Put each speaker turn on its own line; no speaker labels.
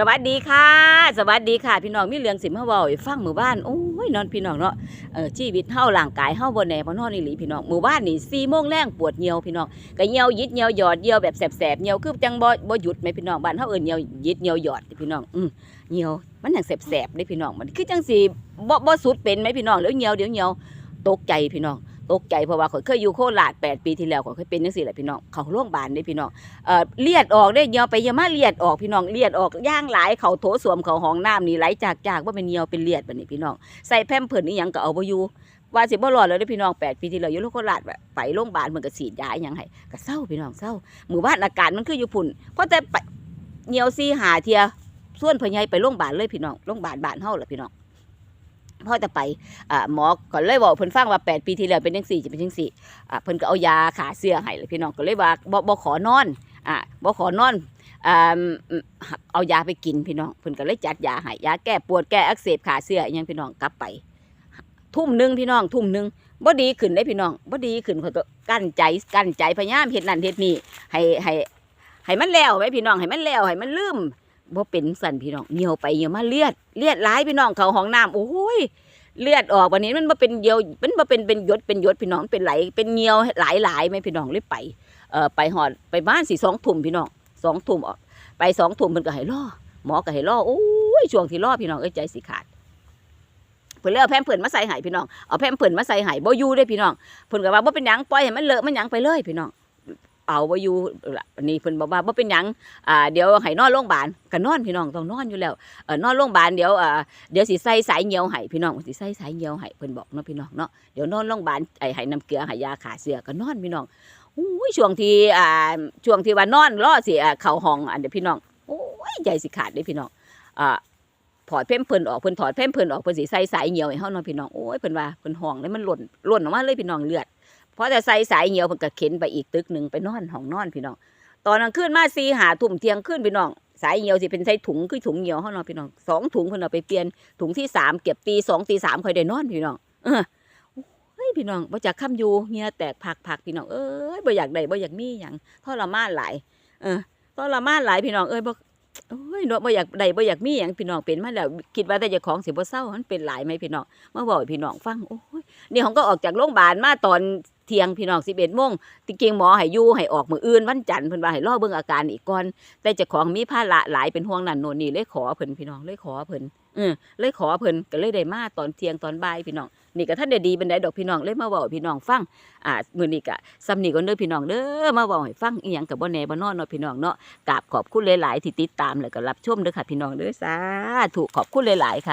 สวัสดีค่ะ สวัสดีค่ะ พี่น้องมีเรื่องสิมาเว้าให้ฟังหมู่บ้านโอ้ยนอนพี่น้องเนาะเออชีวิตเฮาร่างกายเฮาบ่แน่บ่นอนอีหลีพี่น้องหมู่บ้านนี่4โมงแรงปวดเหี่ยวพี่น้องก็เหี่ยวยิดเหี่ยวหยอดเหี่ยวแบบแสบๆเหี่ยวคือจังบ่บ่หยุดแม่พี่น้องบ้านเฮาเอิ้นเหี่ยวยิดเหี่ยวหยอดพี่น้องอืมเหี่ยวมันจังแสบๆเด้พี่น้องมันคือจังสิบ่บ่สุดเป็นไหมพี่น้องเดี๋ยวเหี่ยวเดี๋ยวเหี่ยวตกใจพี่น้อง ตกใจเพราะว่าข่อยเคยอยู่โคราช8ปีที่แล้วข่อยเคยเป็นจังซี่แหละพี่น้องเขาโรงพยาบาลเด้พี่น้องเอ่อเลียดออกได้เหี่ยวไปเหี่ยวมาเลียดออกพี่น้องเลียดออกย่างหลายเขาโถสวมเขาห้องน้ำนี่ไหลจากจากว่าเป็นเหี่ยวเป็นเลียดบัดนี้พี่น้องใส่แพมเพิร์นนี่ยังก็เอาบ่อยู่ว่าสิบ่รอดแล้วเด้พี่น้อง8ปีที่แล้วอยู่โคราชแบบไปโรงพยาบาลมันก็ฉีดยาอหยังให้ก็เศร้าพี่น้องเศร้าหมู่บ้านอากาศมันคืออยู่พุ่นเพราะแต่ไปเหี่ยวซีหาเทียส่วนพ่อใหญ่ไปโรงพยาบาลเลยพี่น้องโรงพยาบาลบ้านเฮาล่ะพี่น้อง พ่อจะไปอ่าหมอก็เลยบอกเพิ่นฟังว่า8ปีที่แล้วเป็นจังซี่จะเป็นจังซี่อะเพิ่นก็เอายาขาเสื้อให้เลยพี่น้องก็เลยว่าบ่บ่ขอนอนอะบ่ขอนอนอ่าเอายาไปกินพี่น้องเพิ่นก็เลยจัดยาให้ยาแก้ปวดแก้อักเสบขาเสื้ออยังพี่น้องกลับไป ทุ่มหนึงพี่น้องทุ่มหนึงบ่ดีขึ้นได้พี่น้องบ่ดีขึ้นเขาก็กั้นใจกั้นใจพยายามเฮ็ดนั่นเฮ็ดนี่ให้ให้ให้มันแล้วไว้พี่น้องให้มันแล้วให้มันลืม บ่เป็นสั่นพี่น้องเหี่ยวไปเหี่ยวมาเลือดเลือดหลายพี่น้องเขาห้องน้ำโอ้ยเลือดออกวันนี้มันมาเป็นเยียวมันมาเป็นเป็นยดเป็นยดพี่น้องเป็นไหลเป็นเงียวหลายหลายไหมพี่น้องเลยไปเอ่อไปหอดไปบ้านสี่สองทุ่มพี่น้องสองทุ่มออกไปสองทุ่มเพิ่นก็ให้รอหมอก็ให้รอโอ้ยช่วงที่รอพี่น้องเอ้ใจสิขาดเพิ่นเลยเอาแพมเพิ่นมาใส่ให้พี่น้องเอาแพมเพิ่นมาใส่ให้บ่ยู่เด้พี่น้องเพิ่นก็ว่าบ่เป็นยังปล่อยให้มันเลอะมันยังไปเลยพี่น้อง เอาบ่อยู่ล่ะวันนี้เพิ่นบอกว่าบ่เป็นหยังอ่าเดี๋ยวให้นอนโรงพยาบาลก็นอนพี่น้องต้องนอนอยู่แล้วเออนอนโรงพยาบาลเดี๋ยวอ่าเดี๋ยวสิใส่สายเหี่ยวให้พี่น้องสิใส่สายเหี่ยวให้เพิ่นบอกเนาะพี่น้องเนาะเดี๋ยวนอนโรงพยาบาลไอ้ให้น้ำเกลือให้ยาขาเสือก็นอนพี่น้องอุ้ยช่วงที่อ่าช่วงที่ว่านอนรอสิอ่าเข้าห้องอันเดี๋ยวพี่น้องโอ้ยใจสิขาดเด้พี่น้องอ่าถอดเพ่มเพิ่นออกเพิ่นถอดเพ่มเพิ่นออกเพิ่นสิใส่สายเหี่ยวให้เฮาเนาะพี่น้องโอ้ยเพิ่นว่าเพิ่นห้องแล้วมันหล่นหล่นออกมาเลยพี่น้องเลือด เพราะแต่ใส่สายเหี่ยวเพิ่นก็เข็นไปอีกตึกหนึ่งไปนอนห้องนอนพี่น้อง ตอนกลางคืนมา4 5ทุ่มเที่ยงคืนพี่น้องสายเหี่ยวสิเป็นใส่ถุงคือถุงเหี่ยวเฮาเนาะพี่น้องสองถุงเพิ่นเอาไปเปลี่ยนถุงที่สามเก็บตีสองตีสามค่อยได้นอนพี่น้องเออเฮ้ยพี่น้องบ่จากค้ำอยู่เฮียแตกผักผักพี่น้องเอ้ยบ่อยากได้บ่อยากมีหยังทรมานหลายเออทรมานหลายพี่น้องเอ้ยบ่โอ้ยเนาะบ่อยากได้บ่อยากมีหยังพี่น้องเป็นมาแล้วคิดว่าแต่เจ้าของสิบ่เศร้ามันเป็นหลายไหมพี่น้องมาบอกพี่น้องฟังโอ้ยนี่ของก็ออกจากโรงพยาบาลมาตอน เที่ยงพี่น้อง11โมงจริงหมอให้ยู่ให้ออกมืออื่นวันจันทร์เพิ่นว่าให้รอเบิ่งอาการอีกก่อน แต่เจ้าของมีภาระหลายเป็นห่วงนั่นโน่นนี่เลยขอเพิ่นพี่น้องเลยขอเพิ่นเออเลยขอเพิ่นก็เลยได้มาตอนเที่ยงตอนบ่ายพี่น้องนี่ก็ท่านได้ดีบันไดดอกพี่น้องเลยมาเว้าพี่น้องฟังอ่ามื้อนี้ก็ซ้ำนี่ก็เด้อพี่น้องเด้อมาเว้าให้ฟังอีหยังก็บ่แน่บ่นอนเนาะพี่น้องเนาะกราบขอบคุณหลายๆที่ติดตามแล้วก็รับชมเด้อค่ะพี่น้องเด้อสาธุขอบคุณหลายๆค่ะ